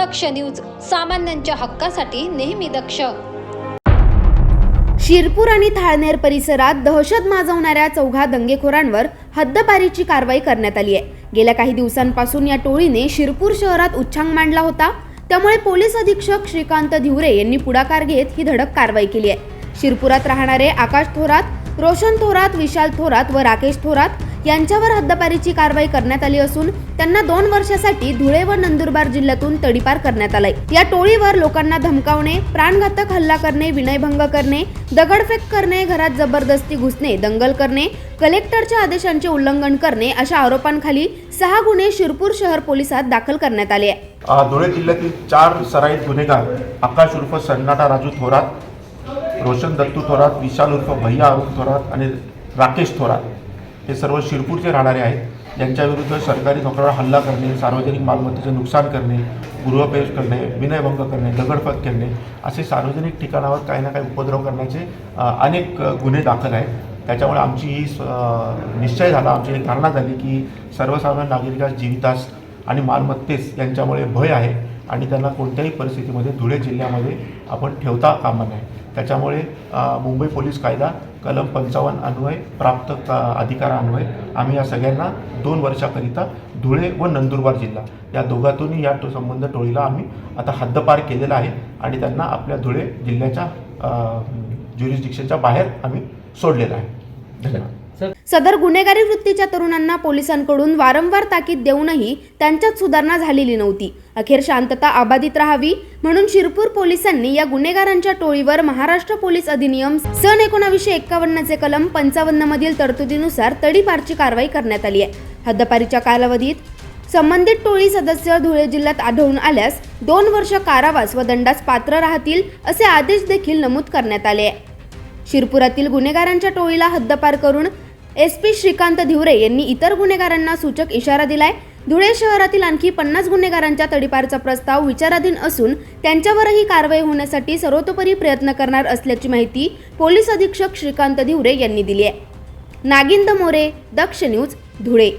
दक्ष news सामान्यांच्या हक्कासाठी नेहमी दक्ष. शिरपूर आणि थाळनेर परिसरात दहशत माजवणाऱ्या चौघा दंगेखोरांवर हद्दपारीची कारवाई करण्यात आली आहे. गेल्या काही दिवसांपासून या टोळीने शिरपूर शहरात उच्छांग मांडला होता. त्यामुळे पोलीस अधीक्षक श्रीकांत धिवरे यांनी पुढाकार घेत ही धडक कारवाई केली आहे. शिरपुरात राहणारे आकाश थोरात रोशन थोरात विशाल थोरात व राकेश थोरात यांच्यावर हद्दपारीची कारवाई करण्यात आली असून त्यांना दोन वर्षासाठी धुळे व नंदुरबार जिल्ह्यातून तडीपार करण्यात आलाय. या टोळीवर लोकांना धमकावणे प्राणघातक हल्ला करणे विनयभंग करणे दगडफेक करणे घरात जबरदस्ती घुसणे दंगल करणे कलेक्टरच्या आदेशांचे उल्लंघन करणे अशा आरोपांखाली सहा गुन्हे शिरपूर शहर पोलिसात दाखल करण्यात आले आहे धुळे जिल्ह्यातील चार सराईत गुन्हेगार आकाश उर्फ सन्नाटा राजू थोरात रोशन दत्तू थोरात विशाल उर्फ भैया अरुण थोरात आणि राकेश थोरात हे सर्व शिरपूरचे राहणारे आहेत. ज्यांच्याविरुद्ध सरकारी नोकऱ्यावर हल्ला करणे सार्वजनिक मालमत्तेचे नुकसान करणे गृहप्रवेश करणे विनयभंग करणे दगडफेक करणे असे सार्वजनिक ठिकाणावर काही ना काही उपद्रव करण्याचे अनेक गुन्हे दाखल आहेत. त्याच्यामुळे आमची ही स- निश्चय झाला आमची एक धारणा झाली की सर्वसामान्य नागरिकास जीवितास आणि मालमत्तेस यांच्यामुळे भय आहे. आणि त्यांना कोणत्याही परिस्थितीमध्ये धुळे जिल्ह्यामध्ये आपण ठेवता कामा नये. त्याच्यामुळे मुंबई पोलीस कायदा कलम पंचावन्न अन्वय प्राप्त का अधिकारान्वये आम्ही या सगळ्यांना दोन वर्षाकरिता धुळे व नंदुरबार जिल्हा या दोघातूनही या संबंध टोळीला आम्ही आता हद्दपार केलेला आहे आणि त्यांना आपल्या धुळे जिल्ह्याच्या ज्युरिस्डिक्शनच्या बाहेर आम्ही सोडलेलं आहे. धन्यवाद. सदर गुन्हेगारी वृत्तीच्या तरुणांना पोलिसांकडून वारंवार ताकीद देऊनही त्यांच्यात सुधारणा झालेली नव्हती. अखेर शांतता अबाधित राहावी म्हणून शिरपूर पोलिसांनी या गुन्हेगारांच्या टोळीवर महाराष्ट्र पोलीस अधिनियम सन एकोणावीसशे एक्कावन्नचे कलम पंचावन्न मधील तरतुदीनुसार तडीपारची कारवाई करण्यात आली आहे. हद्दपारीच्या कालावधीत संबंधित टोळी सदस्य धुळे जिल्ह्यात आढळून आल्यास दोन वर्ष कारावास व दंडास पात्र राहतील असे आदेश देखील नमूद करण्यात आले आहे. शिरपुरातील गुन्हेगारांच्या टोळीला हद्दपार करून एस पी श्रीकांत धिवरे यांनी इतर गुन्हेगारांना सूचक इशारा दिलाय. धुळे शहरातील आणखी पन्नास गुन्हेगारांच्या तडीपारचा प्रस्ताव विचाराधीन असून त्यांच्यावरही कारवाई होण्यासाठी सर्वतोपरी प्रयत्न करणार असल्याची माहिती पोलीस अधीक्षक श्रीकांत धिवरे यांनी दिली आहे. नागिंद मोरे दक्ष न्यूज धुळे.